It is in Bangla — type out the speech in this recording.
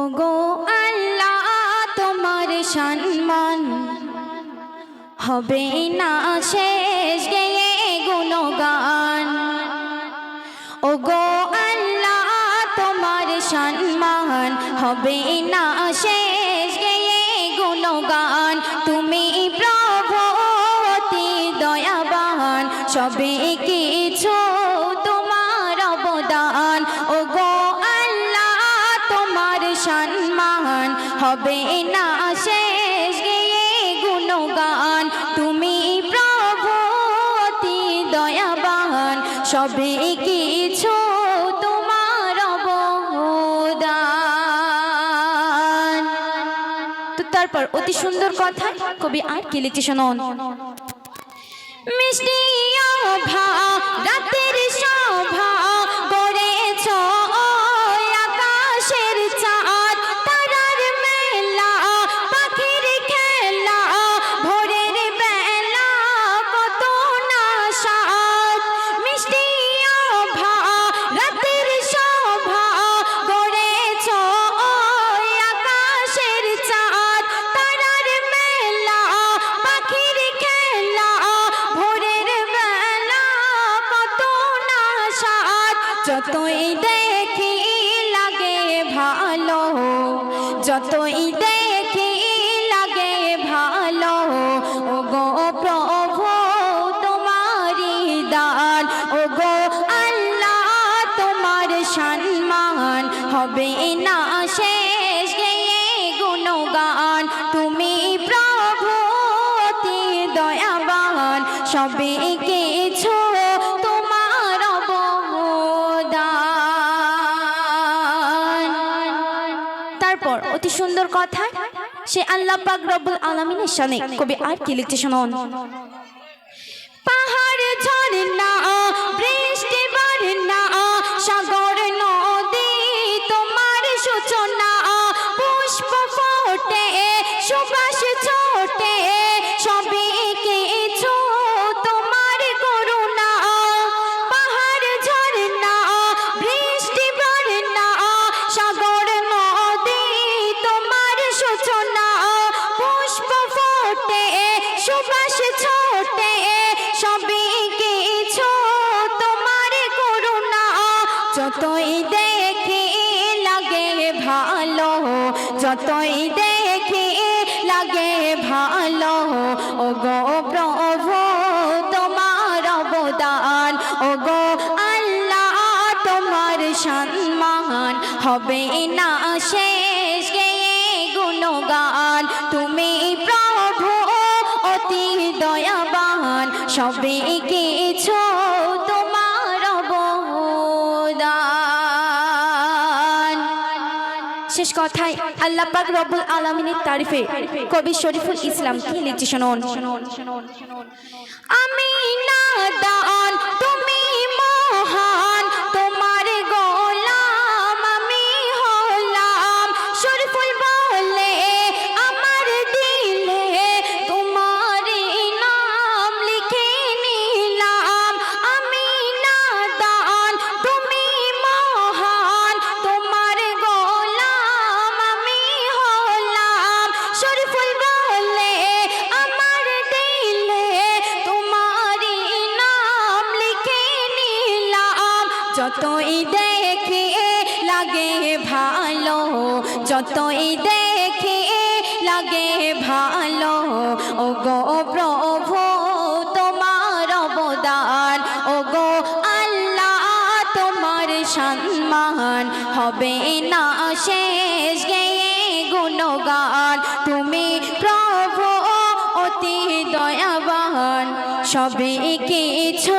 ও গো আল্লাহ, তোমার সম্মান হবে না শেষ গেয়ে গুণগান। ও গো আল্লাহ, তোমার সম্মান হবে না শেষ গেয়ে গুণগান। তুমি প্রভু অতি দয়াবান, সবে কিছু হবে না শেষ গেয়ে গুণগান। তুমি প্রভু, অতি দয়াবান, সবে কিছু তোমার অবদান। তো তারপর অতি সুন্দর কথা কবি আর কি লিখছে শোনন মিষ্টি আভা রাতের শোভা করেছ আকাশের চাঁদ। যতই দেখি লাগে ভালো, যতই দেখি লাগে ভালো ও গো প্রভু তোমারি দান ও গো আল্লাহ তোমার সম্মান, হবে না শেষ গেয়ে গুণগান, তুমি প্রভু দয়াবান, সবে অতি সুন্দর কথা, সে আল্লাহ পাক রব্বুল আলামিনের শানে কবি আর কি লিখছে শুনুন। পাহাড়ে ঝরনা বৃষ্টি যতই দেখি লাগে ভালো, যতই দেখি লাগে ভালো ও গো প্রভু তোমার অবদান ও গো আল্লাহ তোমার সম্মান। হবে না শেষ দয়াবান, সবে এঁকেছ তোমার অবদান। শেষ কথায় আল্লাহ পাক রব্বুল আলামিনের তারিফে কবি শরীফুল ইসলাম কি লিখছে শুনুন। আমি নাদান যতই দেখি লাগে ভালো, যতই দেখি লাগে ভালো ও গো প্রভু তোমার অবদান ও গো আল্লাহ তোমার সম্মান, হবে না শেষ গেয়ে গুণগান, তুমি প্রভু অতি দয়াবান, সবে কিছু